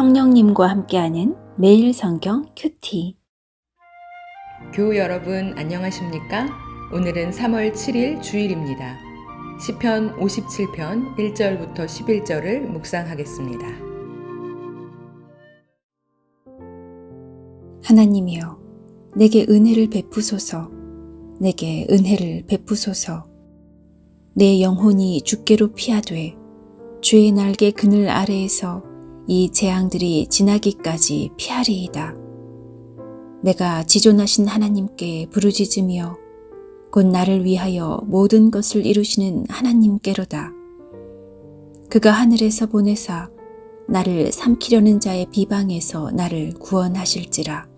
성령님과 함께하는 매일 성경 큐티. 교우 여러분 안녕하십니까? 오늘은 3월 7일 주일입니다. 시편 57편 1절부터 11절을 묵상하겠습니다. 하나님이여, 내게 은혜를 베푸소서. 내게 은혜를 베푸소서. 내 영혼이 주께로 피하되 주의 날개 그늘 아래에서 이 재앙들이 지나기까지 피하리이다. 내가 지존하신 하나님께 부르짖으며 곧 나를 위하여 모든 것을 이루시는 하나님께로다. 그가 하늘에서 보내사 나를 삼키려는 자의 비방에서 나를 구원하실지라.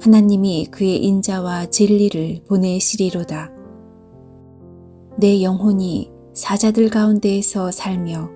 하나님이 그의 인자와 진리를 보내시리로다. 내 영혼이 사자들 가운데에서 살며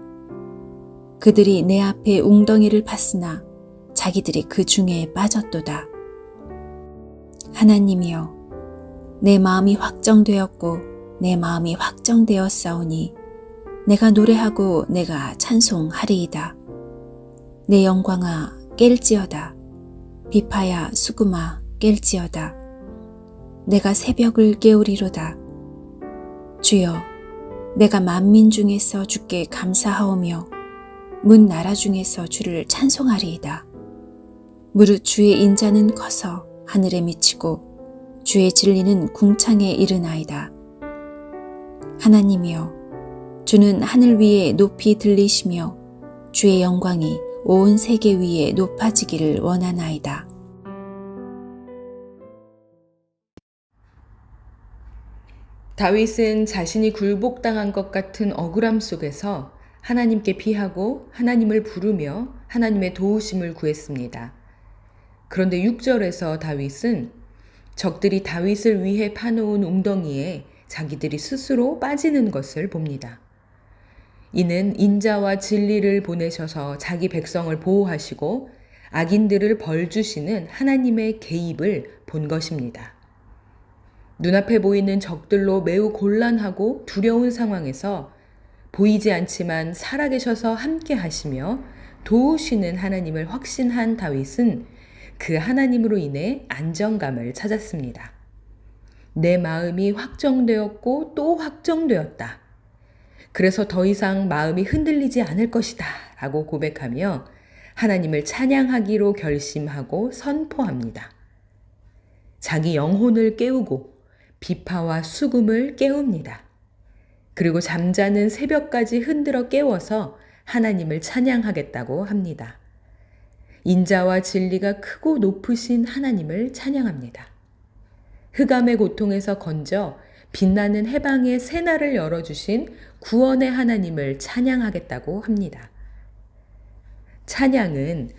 그들이 내 앞에 웅덩이를 팠으나 자기들이 그 중에 빠졌도다. 하나님이여, 내 마음이 확정되었고 내 마음이 확정되었사오니 내가 노래하고 내가 찬송하리이다. 내 영광아 깰지어다. 비파야 수구마 깰지어다. 내가 새벽을 깨우리로다. 주여, 내가 만민 중에서 주께 감사하오며 문 나라 중에서 주를 찬송하리이다. 무릇 주의 인자는 커서 하늘에 미치고 주의 진리는 궁창에 이르나이다. 하나님이여, 주는 하늘 위에 높이 들리시며 주의 영광이 온 세계 위에 높아지기를 원하나이다. 다윗은 자신이 굴복당한 것 같은 억울함 속에서 하나님께 피하고 하나님을 부르며 하나님의 도우심을 구했습니다. 그런데 6절에서 다윗은 적들이 다윗을 위해 파놓은 웅덩이에 자기들이 스스로 빠지는 것을 봅니다. 이는 인자와 진리를 보내셔서 자기 백성을 보호하시고 악인들을 벌주시는 하나님의 개입을 본 것입니다. 눈앞에 보이는 적들로 매우 곤란하고 두려운 상황에서 보이지 않지만 살아계셔서 함께 하시며 도우시는 하나님을 확신한 다윗은 그 하나님으로 인해 안정감을 찾았습니다. 내 마음이 확정되었고 또 확정되었다. 그래서 더 이상 마음이 흔들리지 않을 것이다. 라고 고백하며 하나님을 찬양하기로 결심하고 선포합니다. 자기 영혼을 깨우고 비파와 수금을 깨웁니다. 그리고 잠자는 새벽까지 흔들어 깨워서 하나님을 찬양하겠다고 합니다. 인자와 진리가 크고 높으신 하나님을 찬양합니다. 흑암의 고통에서 건져 빛나는 해방의 새날을 열어주신 구원의 하나님을 찬양하겠다고 합니다. 찬양은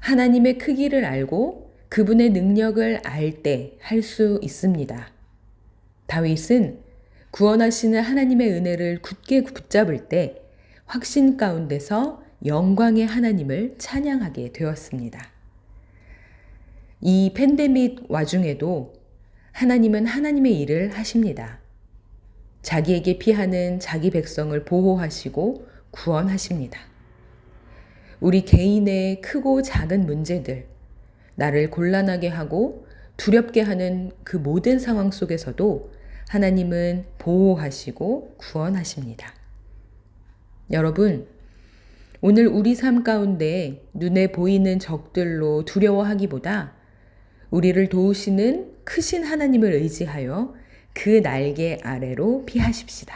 하나님의 크기를 알고 그분의 능력을 알 때 할 수 있습니다. 다윗은 구원하시는 하나님의 은혜를 굳게 붙잡을 때 확신 가운데서 영광의 하나님을 찬양하게 되었습니다. 이 팬데믹 와중에도 하나님은 하나님의 일을 하십니다. 자기에게 피하는 자기 백성을 보호하시고 구원하십니다. 우리 개인의 크고 작은 문제들, 나를 곤란하게 하고 두렵게 하는 그 모든 상황 속에서도 하나님은 보호하시고 구원하십니다. 여러분, 오늘 우리 삶 가운데 눈에 보이는 적들로 두려워하기보다 우리를 도우시는 크신 하나님을 의지하여 그 날개 아래로 피하십시다.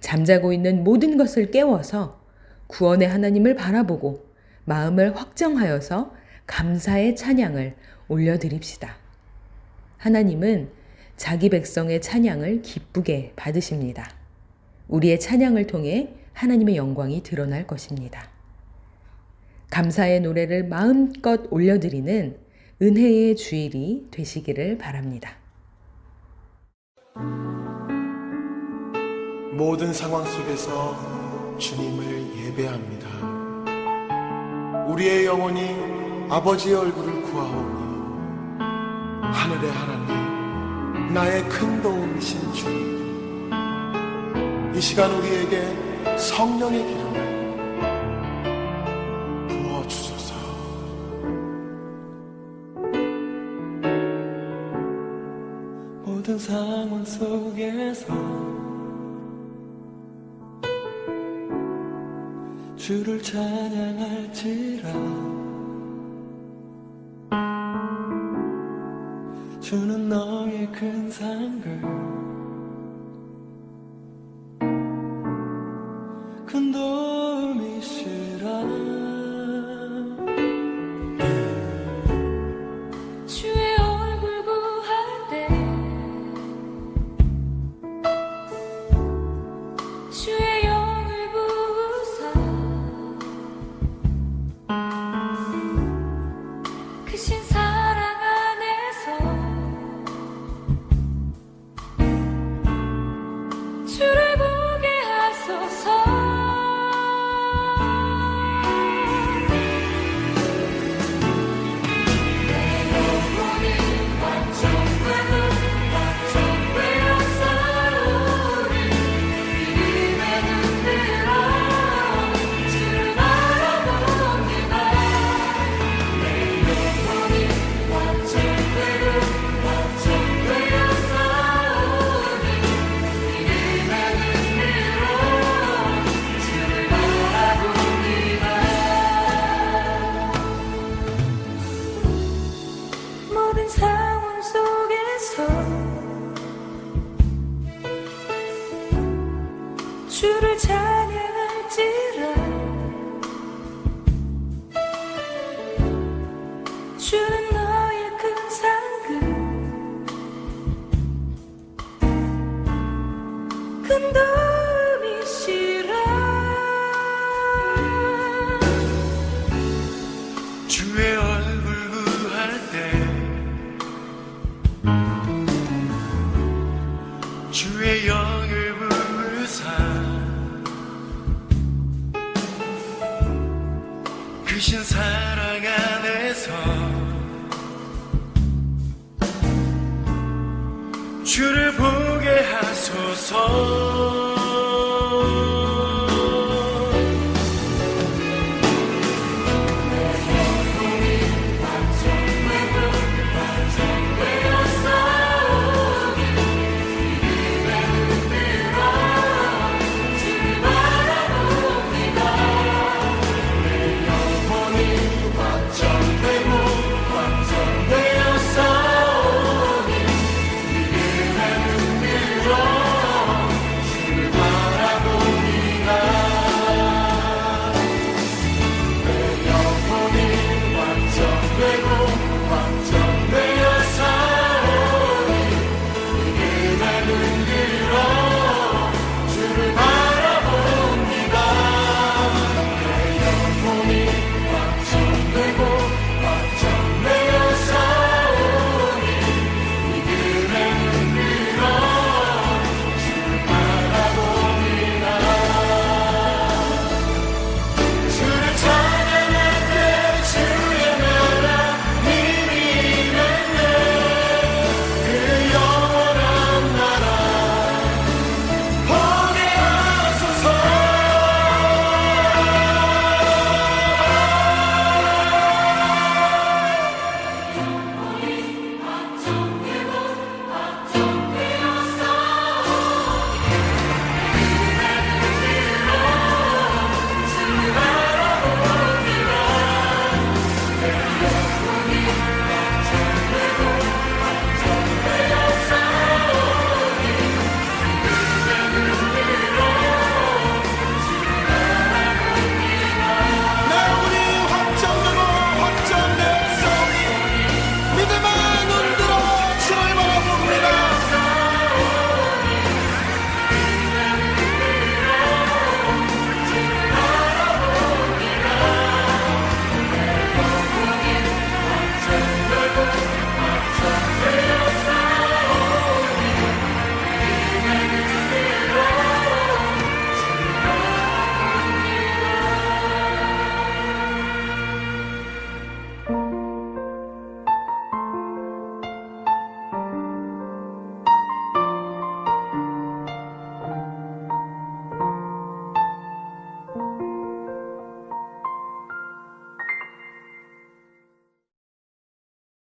잠자고 있는 모든 것을 깨워서 구원의 하나님을 바라보고 마음을 확정하여서 감사의 찬양을 올려드립시다. 하나님은 자기 백성의 찬양을 기쁘게 받으십니다. 우리의 찬양을 통해 하나님의 영광이 드러날 것입니다. 감사의 노래를 마음껏 올려드리는 은혜의 주일이 되시기를 바랍니다. 모든 상황 속에서 주님을 예배합니다. 우리의 영혼이 아버지의 얼굴을 구하오니 하늘의 하나님, 나의 큰 도움이신 주님. 이 시간 우리에게 성령의 기름을 부어주소서. 모든 상황 속에서 주를 찬양할지라 주는 너의 큰 상급. 큰 도움이시라. 주의 얼굴 구할 때 주를 보게 하소서